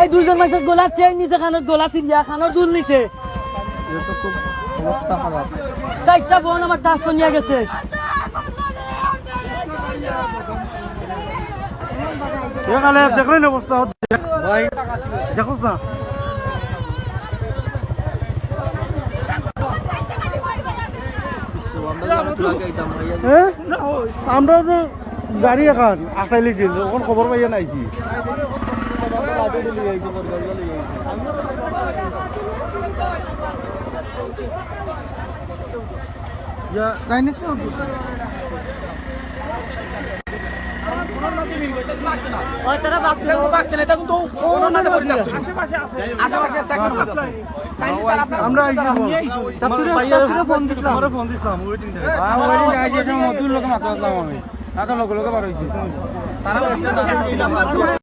এই দুজন মাসের গোলা চেন নিছে খানোর গোলা চিনিয়া খানোর দুল নিছে। চারটা বোন আমার টাচ নিয়ে গেছে দেখলেন অবস্থা ভাই। দেখো না। হ্যাঁ? আমরা তো গাড়ি এখন আসাই লিছিল ওখান খবর পাইয়া নাইছি আমরা ফোন দিছিলাম ফোন দিছিলাম ওয়েটিং মধুর লোক মাত্র আসলাম আমি তাতে